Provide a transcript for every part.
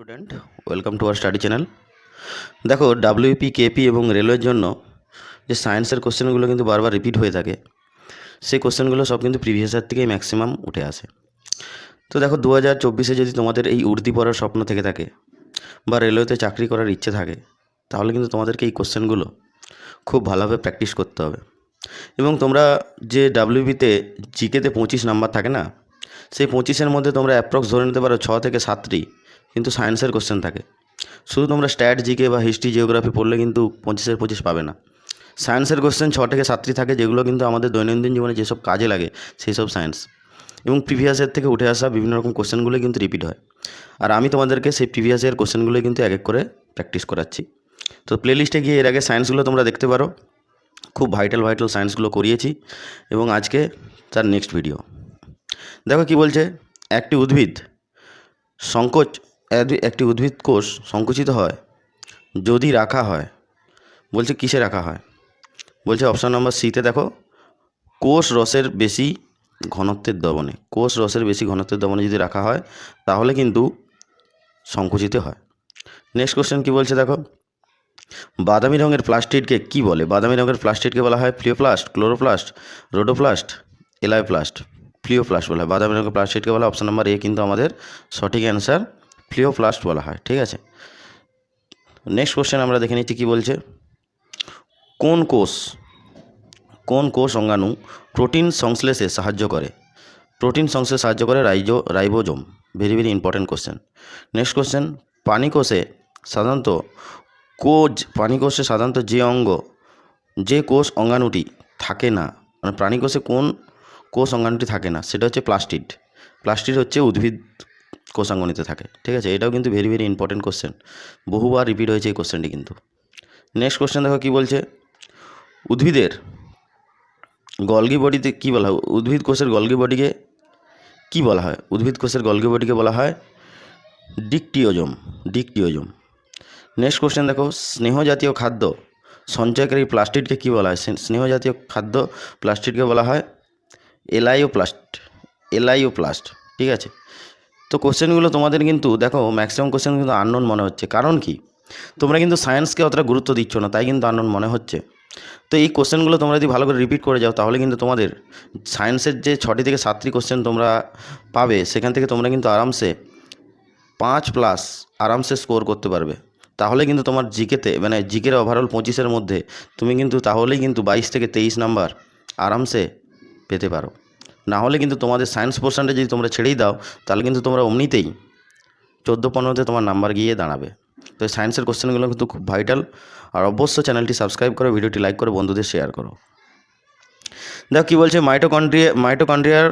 Student, welcome to our study channel. দেখো WP K P এবং রেলওয়ের জন্য যে সায়েন্সের কোশ্চেনগুলো কিন্তু বারবার রিপিট হয়ে থাকে, সেই কোশ্চেনগুলো সব কিন্তু প্রিভিয়াস ইয়ার থেকেই ম্যাক্সিমাম উঠে আসে। তো দেখো দু হাজার চব্বিশে যদি তোমাদের এই উর্দি পড়ার স্বপ্ন থেকে থাকে বা রেলওয়েতে চাকরি করার ইচ্ছে থাকে, তাহলে কিন্তু তোমাদেরকে এই কোশ্চেনগুলো খুব ভালোভাবে প্র্যাকটিস করতে হবে। এবং তোমরা যে ডাব্লিউবিতে জিকেতে পঁচিশ নাম্বার থাকে না, সেই পঁচিশের মধ্যে তোমরা অ্যাপ্রক্স ধরে নিতে পারো ছ থেকে সাতটি। কিন্তু সায়েন্সের কোশ্চেন থাকে। শুধু তোমরা স্ট্যাট জিকে বা হিস্ট্রি জিওগ্রাফি পড়লে কিন্তু পঁচিশের পঁচিশ পাবে না। সায়েন্সের কোশ্চেন ছ থেকে সাতটি থাকে, যেগুলো কিন্তু আমাদের দৈনন্দিন জীবনে যেসব কাজে লাগে, সেই সব সায়েন্স এবং প্রিভিয়াসের থেকে উঠে আসা বিভিন্ন রকম কোশ্চেনগুলো কিন্তু রিপিট হয়। আর আমি তোমাদেরকে সেই প্রিভিয়াসের কোশ্চেনগুলো কিন্তু এক এক করে প্র্যাকটিস করাচ্ছি। তো প্লেলিস্টে গিয়ে এর আগে সায়েন্সগুলো তোমরা দেখতে পারো। খুব ভাইটাল ভাইটাল সায়েন্সগুলো করিয়েছি। এবং আজকে তার নেক্সট ভিডিও দেখো কি বলছে? একটি উদ্ভিদ, সংকোচ একটি উদ্ভিদ কোষ সংকুচিত হয় যদি রাখা হয়। বলছে, কিসে রাখা হয়? বলছে, অপশান নম্বর সিতে দেখো, কোষ রসের বেশি ঘনত্বের দবনে কোষ রসের বেশি ঘনত্বের দবনে যদি রাখা হয়, তাহলে কিন্তু সংকুচিত হয়। নেক্সট কোশ্চেন কি বলছে দেখো, বাদামি রঙের প্লাস্টিককে কি বলে? বাদামি রঙের প্লাস্টিককে বলা হয় ফ্লিওপ্লাস্ট, ক্লোরোপ্লাস্ট, রোডোপ্লাস্ট, এলাইপ্লাস্ট, ফ্লিওপ্লাস্ট বলা হয়। বাদামি রঙের প্লাস্টিককে বলা অপশন নাম্বার এ কিন্তু আমাদের সঠিক অ্যান্সার ফ্লিওপ্লাস্ট বলা হয়, ঠিক আছে? নেক্সট কোশ্চেন আমরা দেখে নিচ্ছি কী বলছে? কোন কোষ কোন কোষ অঙ্গাণু প্রোটিন সংশ্লেষে সাহায্য করে? প্রোটিন সংশ্লেষে সাহায্য করে rhizo, ribosome very very important question next question পানি কোষে সাধারণত কোষ, পানি কোষে সাধারণত যে অঙ্গ, যে কোষ অঙ্গাণুটি থাকে না মানে প্রাণী কোষে কোন কোষ অঙ্গাণুটি থাকে না, সেটা হচ্ছে প্লাস্টিড। প্লাস্টিড হচ্ছে উদ্ভিদ কোষাঙ্গনিতে থাকে। ঠিক আছে? এটাও কিন্তু ভেরি ভেরি ইম্পর্টেন্ট কোশ্চেন বহুবার রিপিট হয়েছে এই কোশ্চেনটি কিন্তু। নেক্সট কোশ্চেন দেখো কী বলছে? উদ্ভিদের গলগি বডিতে কী বলা হয়? উদ্ভিদ কোষের গলগি বডিকে কী বলা হয়? উদ্ভিদ কোষের গলগি বডিকে বলা হয় ডিকটিওজম ডিকটিওজম। নেক্সট কোশ্চেন দেখো স্নেহ জাতীয় খাদ্য সঞ্চয়কারী প্লাস্টিককে কী বলা হয়? স্নে- স্নেহ জাতীয় খাদ্য প্লাস্টিককে বলা হয় এলাইওপ্লাস্ট এলাইওপ্লাস্ট। ঠিক আছে? তো কোশ্চেনগুলো তোমাদের কিন্তু, দেখো ম্যাক্সিমাম কোশ্চেন কিন্তু আননোন মনে হচ্ছে। কারণ কি? তোমরা কিন্তু সায়েন্সকে অতটা গুরুত্ব দিচ্ছ না, তাই কিন্তু আননোন মনে হচ্ছে। তো এই কোশ্চেনগুলো তোমরা যদি ভালো করে রিপিট করে যাও, তাহলে কিন্তু তোমাদের সায়েন্সের যে ছটি থেকে সাতটি কোশ্চেন তোমরা পাবে, সেখান থেকে তোমরা কিন্তু আরামসে পাঁচ প্লাস আরামসে স্কোর করতে পারবে। তাহলে কিন্তু তোমার জিকেতে মানে জিকের ওভারঅল পঁচিশের মধ্যে, তুমি কিন্তু তাহলেই কিন্তু বাইশ থেকে তেইশ নাম্বার আরামসে পেতে পারো। না হলে কিন্তু তোমাদের সায়েন্স পোর্শনটা যদি তোমরা ছেড়েই দাও, তাহলে কিন্তু তোমরা অমনিতেই চোদ্দ পনেরোতে তোমার নাম্বার গিয়ে দাঁড়াবে। তো সায়েন্সের কোশ্চেনগুলো কিন্তু খুব ভাইটাল আর অবশ্যই চ্যানেলটি সাবস্ক্রাইব করো, ভিডিওটি লাইক করো, বন্ধুদের শেয়ার করো। দেখো কী বলছে মাইটোকন্ড্রিয়া মাইটোকন্ড্রিয়ার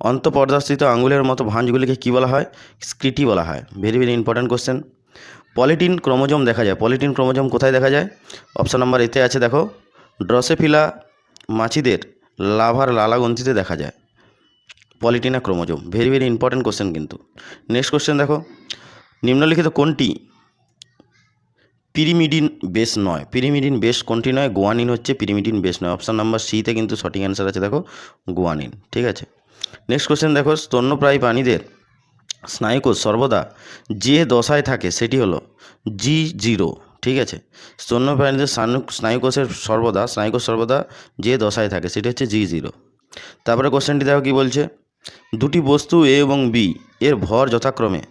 অন্তঃপর্দাস্থিত আঙ্গুলের মতো ভাঁজগুলিকে কী বলা হয়? স্ক্রিটি বলা হয়। Very very important question polytene chromosome দেখা যায়। পলিটিন ক্রোমোজোম কোথায় দেখা যায়? অপশান নাম্বার এতে আছে, দেখো। ড্রসেফিলা মাছিদের লাভার লালাগ্রন্থিতে দেখা যায়। Polytene chromosome very very important question কিন্তু। নেক্সট কোশ্চেন দেখো। নিম্নলিখিত কোনটি? পিরিমিডিন বেস নয়। পিরিমিডিন বেস কোনটি নয়? গোয়ানিন হচ্ছে পিরিমিডিন বেস নয়। অপশান নাম্বার সিতে কিন্তু সঠিক অ্যান্সার আছে দেখো গোয়ানিন ঠিক আছে? নেক্সট কোশ্চেন দেখো, স্তন্যপ্রায়ী প্রাণীদের স্নায়ুকোষ সর্বদা যে দশায় থাকে সেটি হলো জি জিরো ঠিক আছে? স্তন্যপ্রাণীদের স্নায়ু স্নায়ুকোষের সর্বদা স্নায়ুকোষ সর্বদা যে দশায় থাকে সেটি হচ্ছে জি জিরো তারপরে কোশ্চেনটি দেখো কী বলছে? দুটি বস্তু এ এবং বি এর ভর যথাক্রমে।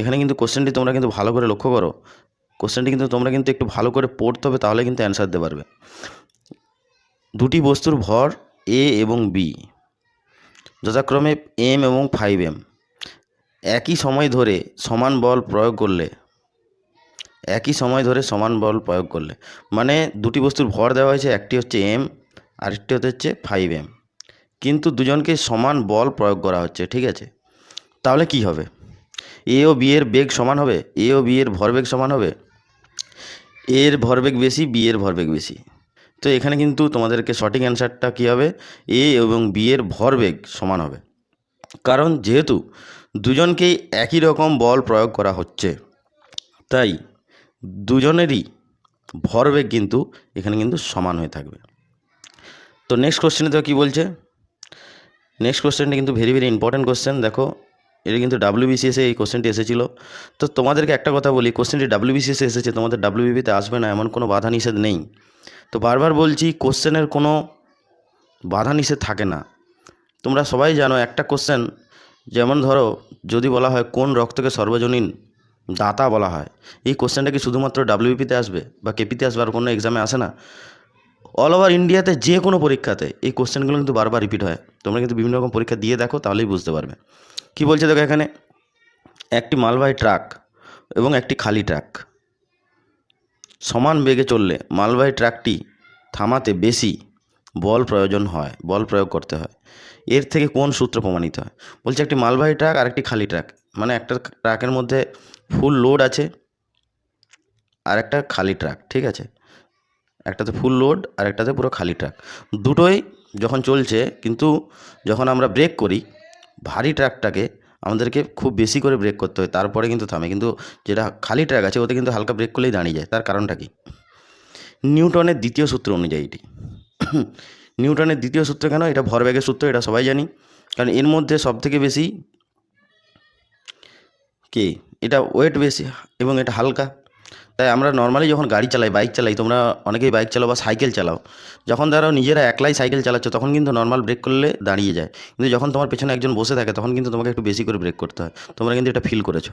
এখানে কিন্তু কোশ্চেনটি তোমরা কিন্তু ভালো করে লক্ষ্য করো। কোশ্চেনটি কিন্তু তোমরা কিন্তু একটু ভালো করে পড়তে হবে, তাহলে কিন্তু অ্যান্সার দিতে পারবে। দুটি বস্তুর ভর এ এবং বি যথাক্রমে এম এবং ফাইভ এম একই সময় ধরে সমান বল প্রয়োগ করলে একই সময় ধরে সমান বল প্রয়োগ করলে। মানে দুটি বস্তুর ভর দেওয়া হয়েছে, একটি হচ্ছে এম আরেকটি হচ্ছে ফাইভ এম কিন্তু দুজনকে সমান বল প্রয়োগ করা হচ্ছে, ঠিক আছে? তাহলে কি হবে? এ ও বি এর বেগ সমান হবে এ ও বি এর ভরবেগ সমান হবে, এর ভরবেগ বেশি বি এর ভরবেগ বেশি। তো এখানে কিন্তু তোমাদেরকে সঠিক অ্যান্সারটা কী হবে? এ এবং বি এর ভরবেগ সমান হবে। কারণ যেহেতু দুজনকেই একই রকম বল প্রয়োগ করা হচ্ছে, তাই দুজনেরই ভরবেগ কিন্তু এখানে কিন্তু সমান হয়ে থাকবে। তো নেক্সট কোশ্চেনে তো কী বলছে? নেক্সট কোশ্চেনটা কিন্তু ভেরি ভেরি ইম্পর্ট্যান্ট কোশ্চেন দেখো এটা কিন্তু ডাব্লিউবিসিএসে এই কোশ্চেনটি এসেছিল। তো তোমাদেরকে একটা কথা বলি কোশ্চেনটি ডাব্লিউবিসিএসে এসেছে, তোমাদের ডাব্লিউবিপিতে আসবে না, এমন কোনো বাধা নিষেধ নেই। তো বারবার বলছি কোশ্চেনের কোনো বাধা নিষেধ থাকে না। তোমরা সবাই জানো একটা কোশ্চেন যেমন ধরো, যদি বলা হয় কোন রক্তকে সর্বজনীন দাতা বলা হয়। এই কোশ্চেনটা কি শুধুমাত্র ডাব্লিউপিতে আসবে বা কেপিতে আসবে আর কোনো এক্সামে আসে না? অল ওভার ইন্ডিয়াতে যে কোনো পরীক্ষাতে এই কোশ্চেনগুলো কিন্তু বারবার রিপিট হয়। তোমরা কিন্তু বিভিন্ন রকম পরীক্ষা দিয়ে দেখো, তাহলেই বুঝতে পারবে। কি বলছে দেখো এখানে? একটি মালবাহী ট্রাক এবং একটি খালি ট্রাক সমান বেগে চললে মালবাহী ট্রাকটি থামাতে বেশি বল প্রয়োজন হয়, বল প্রয়োগ করতে হয়। এর থেকে কোন সূত্র প্রমাণিত হয়? বলছে একটি মালবাহী ট্রাক আর একটি খালি ট্রাক মানে একটা ট্রাকের মধ্যে ফুল লোড আছে আর একটা খালি ট্রাক, ঠিক আছে? একটাতে ফুল লোড আর একটাতে পুরো খালি ট্রাক। দুটোই যখন চলছে, কিন্তু যখন আমরা ব্রেক করি, ভারী ট্রাকটাকে আমাদেরকে খুব বেশি করে ব্রেক করতে হয়, তারপরে কিন্তু থামে। কিন্তু যেটা খালি ট্র্যাক আছে, ওতে কিন্তু হালকা ব্রেক করলেই দাঁড়িয়ে যায়। তার কারণটা কি? নিউটনের দ্বিতীয় সূত্র অনুযায়ী এটি। নিউটনের দ্বিতীয় সূত্র কেন? এটা ভরবেগের সূত্র, এটা সবাই জানি। কারণ এর মধ্যে সবথেকে বেশি কে? এটা ওয়েট বেশি এবং এটা হালকা। তাই আমরা নর্মালি যখন গাড়ি চালাই বাইক চালাই, তোমরা অনেকেই বাইক চালাও বা সাইকেল চালাও, যখন তারা নিজেরা একলাই সাইকেল চালাচ্ছ, তখন কিন্তু নর্মাল ব্রেক করলে দাঁড়িয়ে যায়। কিন্তু যখন তোমার পেছনে একজন বসে থাকে, তখন কিন্তু তোমাকে একটু বেশি করে ব্রেক করতে হয়। তোমরা কিন্তু এটা ফিল করেছ।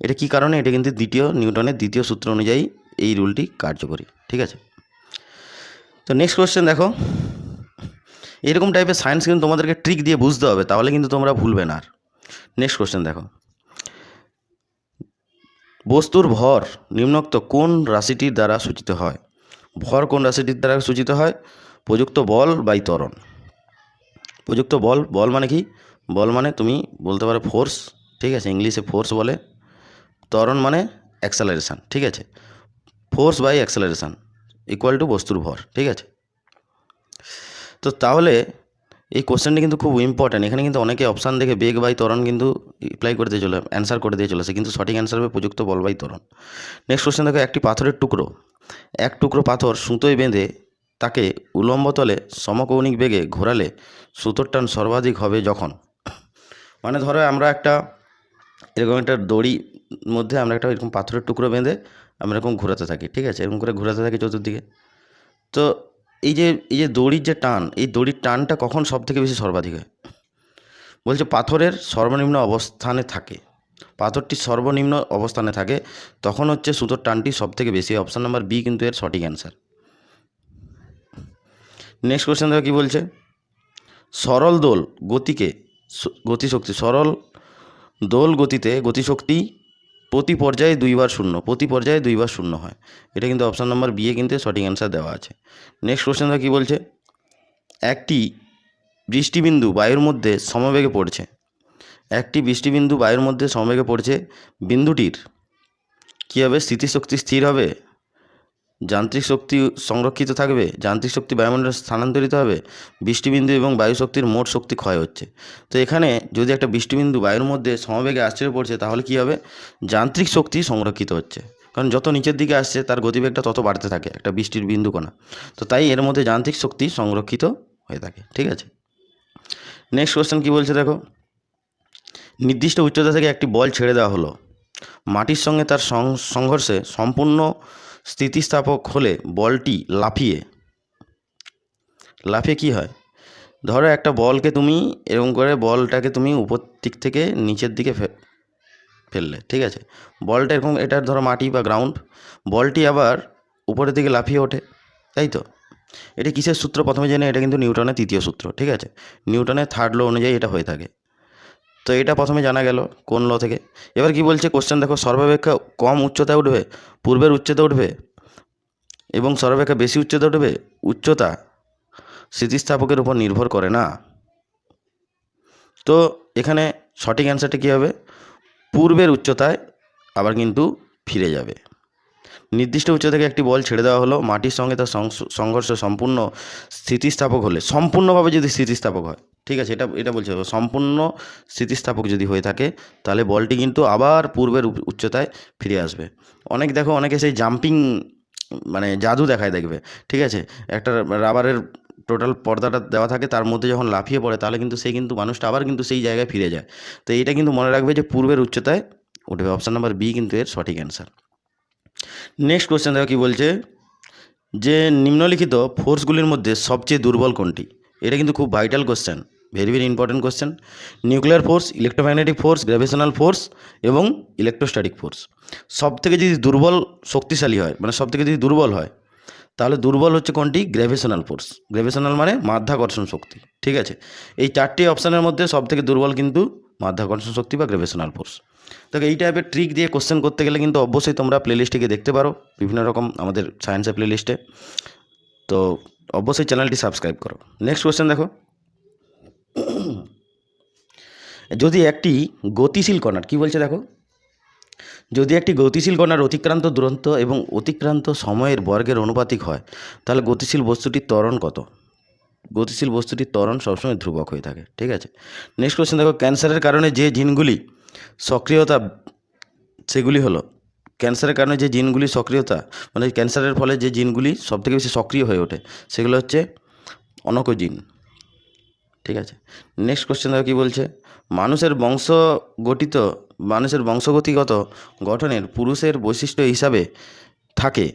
এটা কী কারণে? এটা কিন্তু দ্বিতীয় নিউটনের দ্বিতীয় সূত্র অনুযায়ী এই রুলটি কার্যকরী। ঠিক আছে? তো নেক্সট কোয়েশ্চেন দেখো। এরকম টাইপের সায়েন্স কিন্তু তোমাদেরকে ট্রিক দিয়ে বুঝতে হবে, তাহলে কিন্তু তোমরা ভুলবে না আর। নেক্সট কোয়েশ্চেন দেখো। বস্তুর ভর নিম্নোক্ত কোন রাশিটির দ্বারা সূচিত হয়? ভর কোন রাশিটির দ্বারা সূচিত হয়? প্রযুক্ত বল বাই ত্বরণ। প্রযুক্ত বল বল মানে কি? বল মানে তুমি বলতে পারো ফোর্স ঠিক আছে? ইংলিশে ফোর্স বলে। ত্বরণ মানে অ্যাক্সেলারেশান ঠিক আছে? Force by acceleration equal to বস্তুর ভর, ঠিক আছে? তো তাহলে এই কোশ্চেনটি কিন্তু খুব ইম্পর্ট্যান্ট এখানে কিন্তু অনেকে অপশান দেখে বেগ বাই তরণ কিন্তু রিপ্লাই করে দিয়ে চলে অ্যান্সার করে দিয়ে চলেছে। কিন্তু সঠিক অ্যান্সার হবে প্রযুক্ত বল বাই ত্বরণ। নেক্সট কোশ্চেন দেখো, একটি পাথরের টুকরো। এক টুকরো পাথর সুতোয় বেঁধে তাকে উলম্ব তলে সমকৌণিক বেগে ঘোরালে সুতোর টান সর্বাধিক হবে যখন? মানে ধরো আমরা একটা, এরকম একটা দড়ি মধ্যে আমরা একটা এরকম পাথরের টুকরো বেঁধে আমরা এরকম ঘোরাতে থাকি, ঠিক আছে? এরকম করে ঘোরাতে থাকি চতুর্দিকে। তো এই যে এই যে দড়ির যে টান, এই দড়ির টানটা কখন সব থেকে বেশি সর্বাধিক হয়? বলছে পাথরের সর্বনিম্ন অবস্থানে থাকে। পাথরটি সর্বনিম্ন অবস্থানে থাকে, তখন হচ্ছে সুতোর টানটি সব থেকে বেশি অপশান নাম্বার বি কিন্তু এর সঠিক অ্যান্সার। নেক্সট কোয়েশ্চেন দেখো কী বলছে? সরল দোল গতিকে গতিশক্তি, সরল দোল গতিতে গতিশক্তি প্রতি পর্যায়ে দুইবার শূন্য, প্রতি পর্যায়ে দুইবার শূন্য হয়। এটা কিন্তু অপশান নাম্বার বিয়ে কিন্তু সঠিক অ্যান্সার দেওয়া আছে। নেক্সট কোশ্চেন দেখো কী বলছে? একটি বৃষ্টিবিন্দু বায়ুর মধ্যে সমবেগে পড়ছে। একটি বৃষ্টিবিন্দু বায়ুর মধ্যে সমবেগে পড়ছে, বিন্দুটির। কী হবে? স্থিতিশক্তি স্থির হবে? যান্ত্রিক শক্তি সংরক্ষিত থাকবে, যান্ত্রিক শক্তি বায়ুমণ্ডলে স্থানান্তরিত হবে, বৃষ্টিবিন্দু এবং বায়ু শক্তির মোট শক্তি ক্ষয় হচ্ছে। তো এখানে যদি একটা বৃষ্টিবিন্দু বায়ুর মধ্যে সমবেগে আশ্চর্য পড়ছে, তাহলে কী হবে? যান্ত্রিক শক্তি সংরক্ষিত হচ্ছে। কারণ যত নিচের দিকে আসছে, তার গতিবেগটা তত বাড়তে থাকে একটা বৃষ্টির বিন্দু কণা। তো তাই এর মধ্যে যান্ত্রিক শক্তি সংরক্ষিত হয়ে থাকে, ঠিক আছে? নেক্সট কোয়েশ্চেন কী বলছে দেখো? নির্দিষ্ট উচ্চতা থেকে একটি বল ছেড়ে দেওয়া হলো। মাটির সঙ্গে তার সংঘর্ষে সম্পূর্ণ স্থিতিস্থাপক হলে বলটি লাফিয়ে। লাফিয়ে কী হয়? ধরো একটা বলকে তুমি এরকম করে বলটাকে তুমি উপর দিক থেকে নিচের দিকে ফেললে, ঠিক আছে? বলটা এরকম, এটা ধরো মাটি বা গ্রাউন্ড বলটি আবার উপরের দিকে লাফিয়ে ওঠে, তাই তো? এটা কিসের সূত্র? প্রথমে জেনে এটা কিন্তু নিউটনের তৃতীয় সূত্র, ঠিক আছে? নিউটনের থার্ড ল অনুযায়ী এটা হয়ে থাকে। তো এটা প্রথমে জানা গেল কোন ল থেকে। এবার কি বলছে? কোশ্চেন দেখো, সর্বাপেক্ষা কম উচ্চতায় উঠবে, পূর্বের উচ্চতা উঠবে এবং সর্বাপেক্ষা বেশি উচ্চতা উঠবে? উচ্চতা স্থিতিস্থাপকের উপর নির্ভর করে না। তো এখানে সঠিক অ্যান্সারটা কী হবে? পূর্বের উচ্চতায় আবার কিন্তু ফিরে যাবে। নির্দিষ্ট উচ্চতা থেকে একটি বল ছেড়ে দেওয়া হলো, মাটির সঙ্গে তার সংঘর্ষ সম্পূর্ণ স্থিতিস্থাপক হলে, সম্পূর্ণভাবে যদি স্থিতিস্থাপক হয় ঠিক আছে, এটা এটা বলছে, সম্পূর্ণ স্থিতিস্থাপক যদি হয়ে থাকে, তাহলে বলটি কিন্তু আবার পূর্বের উচ্চতায় ফিরে আসবে। অনেক দেখো, অনেকে সেই জাম্পিং মানে জাদু দেখায় দেখবে, ঠিক আছে? একটা রাবারের টোটাল পর্দাটা দেওয়া থাকে, তার মধ্যে যখন লাফিয়ে পড়ে, তাহলে কিন্তু সেই কিন্তু মানুষটা আবার কিন্তু সেই জায়গায় ফিরে যায়। তো এইটা কিন্তু মনে রাখবে যে পূর্বের উচ্চতায় উঠবে। অপশান নাম্বার বি কিন্তু এর সঠিক অ্যান্সার নেক্সট কোয়েশ্চেন দেখো কী বলছে? যে নিম্নলিখিত ফোর্সগুলির মধ্যে সবচেয়ে দুর্বল কোনটি? এটা কিন্তু খুব vital question very very important question nuclear force electromagnetic force gravitational force এবং ইলেকট্রোস্ট্যাটিক ফোর্স সব থেকে যদি দুর্বল শক্তিশালী হয় মানে সব থেকে যদি দুর্বল হয়, তাহলে দুর্বল হচ্ছে কোনটি? গ্র্যাভিটেশনাল ফোর্স গ্র্যাভিটেশনাল মানে মাধ্যাকর্ষণ শক্তি, ঠিক আছে? এই চারটি অপশানের মধ্যে সব থেকে দুর্বল কিন্তু মাধ্যাকর্ষণ শক্তি বা গ্র্যাভিটেশনাল ফোর্স দেখো, এই টাইপের ট্রিক দিয়ে কোশ্চেন করতে গেলে কিন্তু অবশ্যই তোমরা প্লেলিস্টটিকে দেখতে পারো, বিভিন্ন রকম আমাদের সায়েন্সের প্লেলিস্টে তো অবশ্যই চ্যানেলটি সাবস্ক্রাইব করো। নেক্সট কোশ্চেন দেখো। যদি একটি গতিশীল কণার, কি বলছে দেখো? যদি একটি গতিশীল কণার অতিক্রান্ত দূরত্ব এবং অতিক্রান্ত সময়ের বর্গের অনুপাতিক হয়, তাহলে গতিশীল বস্তুটির ত্বরণ কত? গতিশীল বস্তুটির ত্বরণ সবসময় ধ্রুবক হয়ে থাকে, ঠিক আছে? নেক্সট কোশ্চেন দেখো, ক্যান্সারের কারণে যে জিনগুলি সক্রিয়তা, সেগুলি হলো, ক্যান্সারের কারণে যে জিনগুলি সক্রিয়তা মানে ক্যান্সারের ফলে যে জিনগুলি সবথেকে বেশি সক্রিয় হয়ে ওঠে, সেগুলো হচ্ছে অনকোজিন। ঠিক আছে? নেক্সট কোশ্চেন দেখো কী বলছে? মানুষের বংশ গঠিত, মানুষের বংশগতিগত গঠনের পুরুষের বৈশিষ্ট্য হিসাবে থাকে।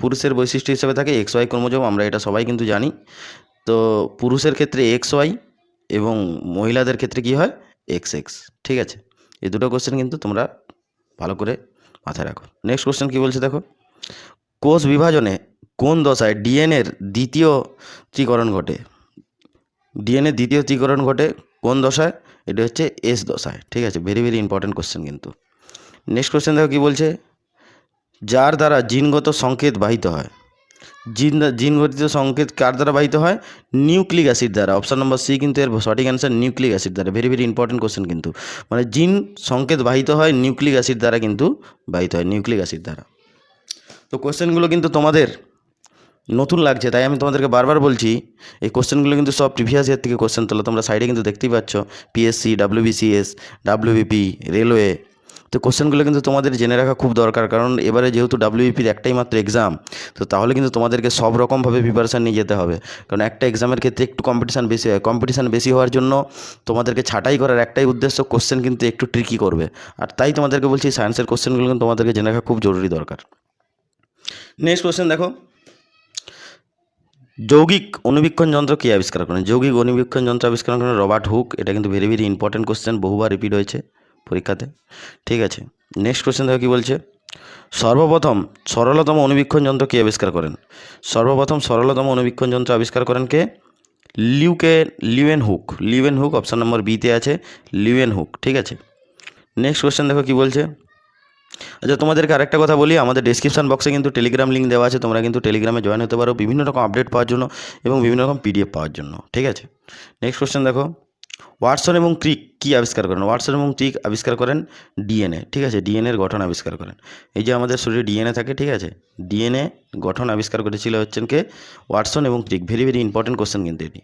পুরুষের বৈশিষ্ট্য হিসাবে থাকে এক্স ওয়াই ক্রোমোজোম, আমরা এটা সবাই কিন্তু জানি। তো পুরুষের ক্ষেত্রে এক্স ওয়াই এবং মহিলাদের ক্ষেত্রে কী হয়? এক্স এক্স ঠিক আছে? এই দুটো কোশ্চেন কিন্তু তোমরা ভালো করে মাথায় রাখো। নেক্সট কোশ্চেন কী বলছে দেখো? কোষ বিভাজনে কোন দশায় ডিএনএর দ্বিতীয় ত্রিকরণ ঘটে? ডিএনএ দ্বিতীয় ত্রিকরণ ঘটে কোন দশায়? এটা হচ্ছে এস দশায়, ঠিক আছে? ভেরি ভেরি ইম্পর্টেন্ট কোশ্চেন কিন্তু। নেক্সট কোশ্চেন দেখো কী বলছে? যার দ্বারা জিনগত সংকেত বাহিত হয়। জিন, জিনগঠিত সংকেত কার দ্বারা বাহিত হয়? নিউক্লিক অ্যাসিড দ্বারা। অপশান নম্বর সি কিন্তু এর সঠিক অ্যান্সার নিউক্লিক অ্যাসিড দ্বারা। ভেরি ভেরি ইম্পর্টেন্ট কোশ্চেন কিন্তু। মানে জিন সংকেত বাহিত হয়, নিউক্লিক অ্যাসিড দ্বারা কিন্তু বাহিত হয়, নিউক্লিক অ্যাসিড দ্বারা। তো কোশ্চেনগুলো কিন্তু তোমাদের নতুন লাগছে, তাই আমি তোমাদেরকে বারবার বলছি, এই কোশ্চেনগুলো কিন্তু সব প্রিভিয়াস ইয়ার থেকে কোশ্চেন তোলা, তোমরা সাইডে কিন্তু দেখতেই পাচ্ছ পিএসসি ডাব্লিউবিসিএস ডাব্লিউবিপি রেলওয়ে তো কোশ্চেনগুলো কিন্তু তোমাদের জেনে রাখা খুব দরকার, কারণ এবারে যেহেতু ডাব্লিউবিপির একটাই মাত্র এক্সাম তো তাহলে কিন্তু তোমাদেরকে সব রকমভাবে প্রিপারেশান নিয়ে যেতে হবে। কারণ একটা এক্সামের ক্ষেত্রে একটু কম্পিটিশান বেশি হয় কম্পিটিশান বেশি হওয়ার জন্য তোমাদেরকে ছাঁটাই করার একটাই উদ্দেশ্য কোশ্চেন কিন্তু একটু ট্রিকি করবে। আর তাই তোমাদেরকে বলছি সায়েন্সের কোশ্চেনগুলো কিন্তু তোমাদেরকে জেনে রাখা খুব জরুরি দরকার। নেক্সট কোশ্চেন দেখো। যৌগিক অনুবীক্ষণ যন্ত্র কে আবিষ্কার করেন? যৌগিক অনুবীক্ষণ যন্ত্র আবিষ্কার করেন রবার্ট হুক। এটা কিন্তু ভেরি ভেরি ইম্পর্টেন্ট কোশ্চেন বহুবার রিপিট হয়েছে পরীক্ষাতে। ঠিক আছে নেক্সট কোশ্চেন দেখো কী বলছে? সর্বপ্রথম সরলতম অনুবীক্ষণ যন্ত্র কে আবিষ্কার করেন? সর্বপ্রথম সরলতম অনুবীক্ষণ যন্ত্র আবিষ্কার করেন কে? লিউকে, Leeuwenhoek. Leeuwenhoek option number বিতে আছে লিউএন হুক। ঠিক আছে নেক্সট কোশ্চেন দেখো কী বলছে? আচ্ছা তোমাদেরকে আরেকটা কথা বলি, আমাদের ডিসক্রিপশন বক্সে কিন্তু টেলিগ্রাম লিঙ্ক দেওয়া আছে, তোমরা কিন্তু টেলিগ্রামে জয়েন হতে পারো বিভিন্ন রকম আপডেট পাওয়ার জন্য এবং বিভিন্ন রকম পিডিএফ পাওয়ার জন্য, ঠিক আছে? নেক্সট কোশ্চেন দেখো ওয়াটসন এবং ক্রিক কী আবিষ্কার করেন? ওয়াটসন এবং ক্রিক আবিষ্কার করেন ডিএনএ ঠিক আছে? ডিএনএর গঠন আবিষ্কার করেন। এই যে আমাদের শরীরে ডিএনএ থাকে, ঠিক আছে? ডিএনএ গঠন আবিষ্কার করেছিল হচ্ছেন কে? ওয়াটসন এবং Crick very very important question কিন্তু এটি।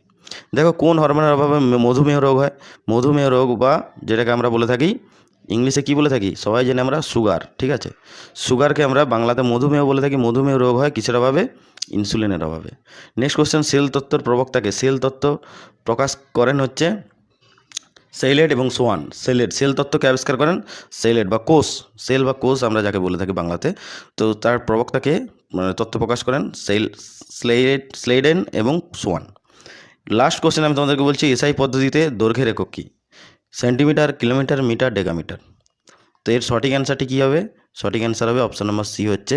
দেখো, কোন হরমোনের অভাবে মধুমেহ রোগ হয়? মধুমেহ রোগ বা যেটাকে আমরা বলে থাকি ইংলিশে কী বলে থাকি? সবাই জানি আমরা সুগার, ঠিক আছে? সুগারকে আমরা বাংলাতে মধুমেহ বলে থাকি। মধুমেহ রোগ হয় কিসের অভাবে? ইনসুলিনের অভাবে। নেক্সট কোশ্চেন সেল তত্ত্বর প্রবক্তাকে। সেল তত্ত্ব প্রকাশ করেন হচ্ছে সেলেট এবং সোয়ান। সেলেট, সেল তত্ত্বকে আবিষ্কার করেন সেলেট বা কোষ। সেল বা কোষ আমরা যাকে বলে থাকি বাংলাতে। তো তার প্রবক্তাকে মানে তত্ত্ব প্রকাশ করেন সেল স্লেড স্লেডেন এবং সোয়ান। লাস্ট কোশ্চেন আমি তোমাদেরকে বলছি, এসআই পদ্ধতিতে দৈর্ঘ্যের একক কী? Centimetre, kilometre, metre, decametre. তো এর সঠিক অ্যান্সারটি কী হবে? সঠিক অ্যান্সার হবে অপশান নম্বর সি হচ্ছে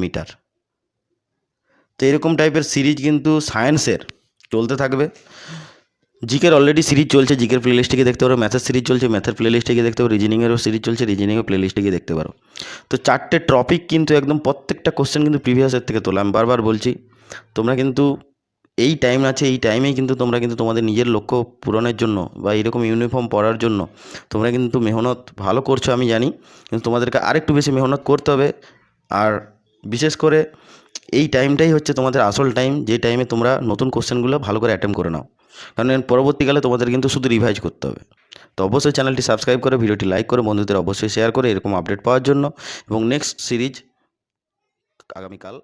মিটার। তো এরকম টাইপের সিরিজ কিন্তু সায়েন্সের চলতে থাকবে। জিকের অলরেডি সিরিজ চলছে, জিকের প্লেলিস্টে গিয়ে দেখতে পারো। ম্যাথের সিরিজ চলছে, ম্যাথের প্লেলিস্টে গিয়ে দেখতে পারো। রিজনিংয়েরও সিরিজ চলছে, রিজনিংয়ের প্লেলিস্টে গিয়ে দেখতে পারো। তো চারটে টপিক কিন্তু একদম প্রত্যেকটা কোশ্চেন কিন্তু প্রিভিয়াসের থেকে তোলা আমি বারবার বলছি, তোমরা কিন্তু এই টাইম আছে, এই টাইমেই কিন্তু তোমরা কিন্তু তোমাদের নিজের লক্ষ্য পূরণের জন্য বা এরকম ইউনিফর্ম পরার জন্য তোমরা কিন্তু মেহনত ভালো করছ আমি জানি, কিন্তু তোমাদেরকে আরেকটু বেশি মেহনত করতে হবে। আর বিশেষ করে এই টাইমটাই হচ্ছে তোমাদের আসল টাইম যে টাইমে তোমরা নতুন কোশ্চেনগুলো ভালো করে অ্যাটেম্প করে নাও। কারণ পরবর্তীকালে তোমাদের কিন্তু শুধু রিভাইজ করতে হবে। তো অবশ্যই চ্যানেলটি সাবস্ক্রাইব করে, ভিডিওটি লাইক করে, বন্ধুদের অবশ্যই শেয়ার করে এরকম আপডেট পাওয়ার জন্য। এবং নেক্সট সিরিজ আগামীকাল